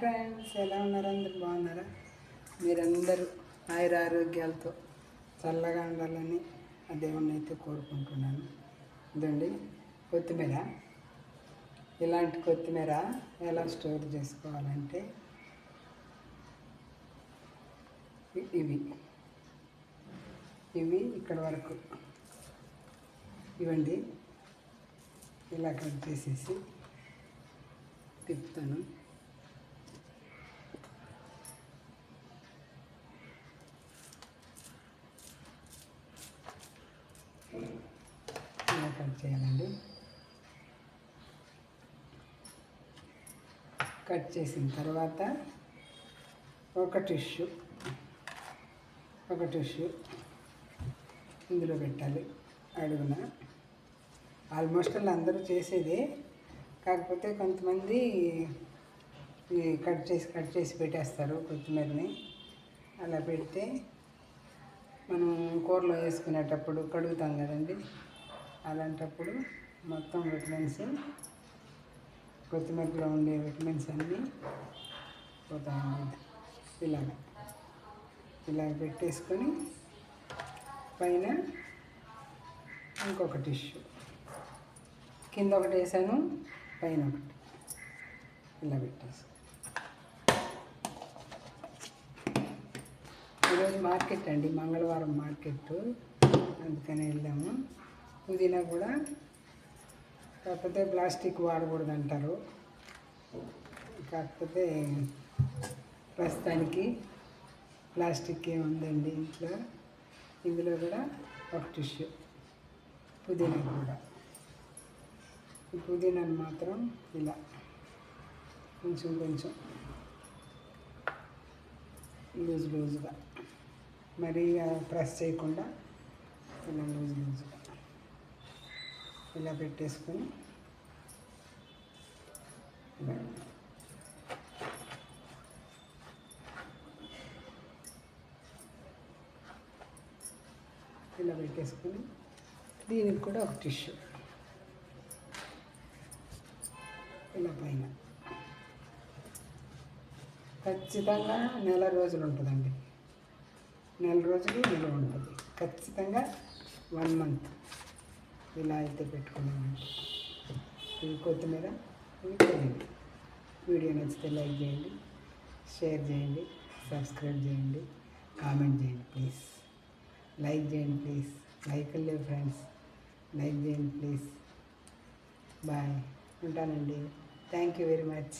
Friends ఎలా ఉన్నారు? అందరు బాగున్నారా? మీరందరూ ఆయుర ఆరోగ్యాలతో చల్లగా ఉండాలని ఆ దేవుణ్ణి అయితే కోరుకుంటున్నాను. ఇదండి కొత్తిమీర. ఇలాంటి కొత్తిమీర ఎలా స్టోర్ చేసుకోవాలంటే ఇవి. ఇవి ఇక్కడ వరకు. ఇవ్వండి ఇలా కట్ చేసేసి తిప్పుతాను ఇలా కట్ చేయాలండి. కట్ చేసిన తర్వాత ఒక టిష్యూ ఒక టిష్యూ ఇందులో పెట్టాలి అడుగున. ఆల్మోస్ట్ వాళ్ళు అందరూ చేసేదే కాకపోతే కొంతమంది కట్ చేసి కట్ చేసి పెట్టేస్తారు కొత్తిమీరని. అలా పెడితే మనం కూరలో వేసుకునేటప్పుడు కడుగుతాం కదండి. అలాంటప్పుడు మొత్తం విటమిన్స్ కొత్తిమీరలో ఉండే విటమిన్స్ అన్నీ పోతాయన్నమాట ఇలాగ ఇలా పెట్టేసుకొని పైన ఇంకొక టిష్యూ. కింద ఒకటి వేసాను పైన ఒకటి. ఇలా పెట్టేసి ఈరోజు మార్కెట్ అండి మంగళవారం మార్కెట్ అందుకనే వెళ్ళాము పుదీనా కూడా కాకపోతే ప్లాస్టిక్ వాడకూడదు అంటారు కాకపోతే ప్రస్తుతానికి ప్లాస్టిక్ ఏముందండి ఇంట్లో? ఇందులో కూడా ఒక టిష్యూ పుదీనా కూడా. ఈ పుదీనాను మాత్రం ఇలా కొంచెం కొంచెం లూజ్ లూజ్గా. మరీ ప్రెస్ చేయకుండా ఇలా లూజ్ లూజ్గా. ఇలా పెట్టేసుకొని ఇలా పెట్టేసుకుని పెట్టేసుకొని దీనికి కూడా ఒక టిష్యూ. ఇలా పైన. ఖచ్చితంగా నెల రోజులు ఉంటుందండి. నెల రోజులు నిలువ ఉంటుంది. ఖచ్చితంగా వన్ మంత్. ఇలా అయితే పెట్టుకున్నామండి ఇది కొత్తిమీర ఇది చేయండి వీడియో నచ్చితే లైక్ చేయండి షేర్ చేయండి సబ్స్క్రైబ్ చేయండి కామెంట్ చేయండి ప్లీజ్. లైక్ చేయండి ప్లీజ్. లైక్ లేవు ఫ్రెండ్స్ లైక్ చేయండి ప్లీజ్. బాయ్. ఉంటానండి. Thank you very much.